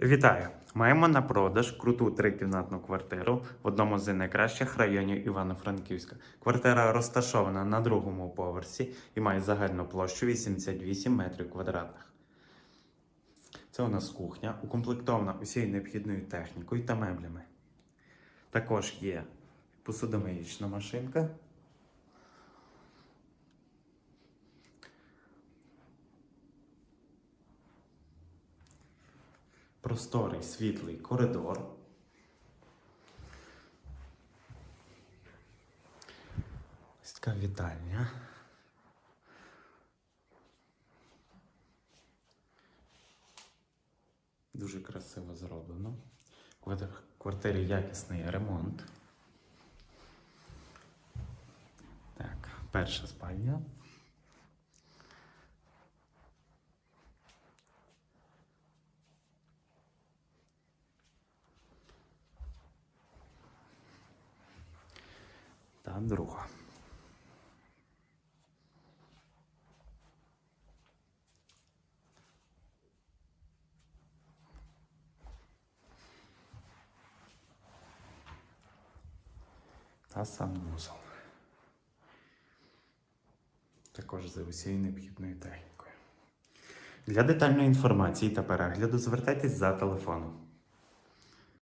Вітаю! Маємо на продаж круту трикімнатну квартиру в одному з найкращих районів Івано-Франківська. Квартира розташована на другому поверсі і має загальну площу 88 метрів квадратних. Це у нас кухня, укомплектована усією необхідною технікою та меблями. Також є посудомиїчна машинка. Просторий світлий коридор. Ось така вітальня. Дуже красиво зроблено. В квартирі якісний ремонт. Так, перша спальня. Та друга. Та санвузол. Також за усією необхідною технікою. Для детальної інформації та перегляду звертайтесь за телефоном